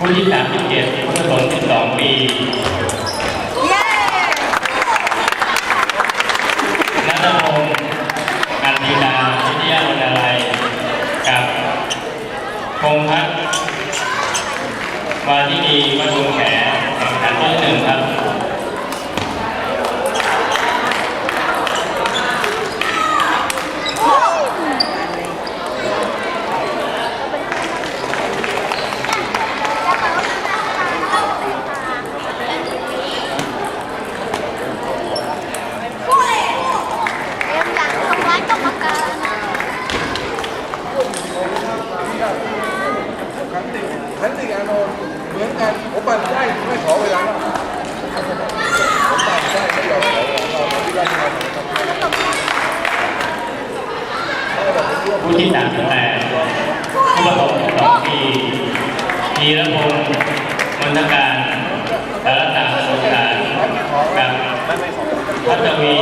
ผู้ที่37พุทธสน12 ปีเย้นัทพงศ์กันดีดาวิทยาวิทยาลัยกับพงพัฒน์วาทินีวัดดวงแขแข่งขันที่หนึ่งครับ เอ็มอยากทำร้ายกรรมการ ขันติกอานนท์เหมือนกันผมปั่นได้ไม่ขอเวลาผมปั่นได้ไม่ยอมขอเวลาเราไม่ได้ทำ ผู้ที่38ผู้ประสบ12ปีธีรพงศ์มนทการสารตาสงการกับพัทวี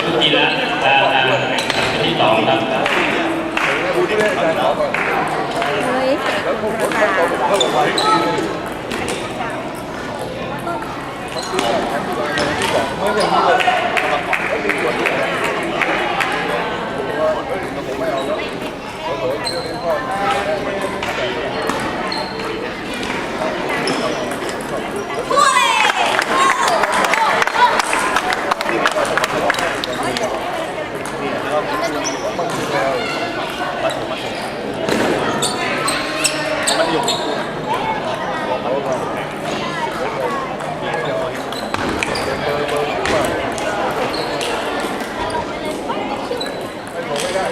สุจิระตาตาแข่งที่สองครับดูที่เล่นอาจาร เฮ้ยผมไม่เอาแล้วผมเผลอเที่ยวนี้พ่อ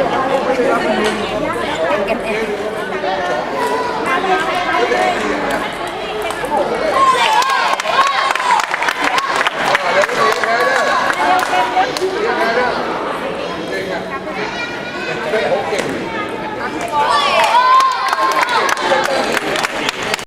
Obrigado.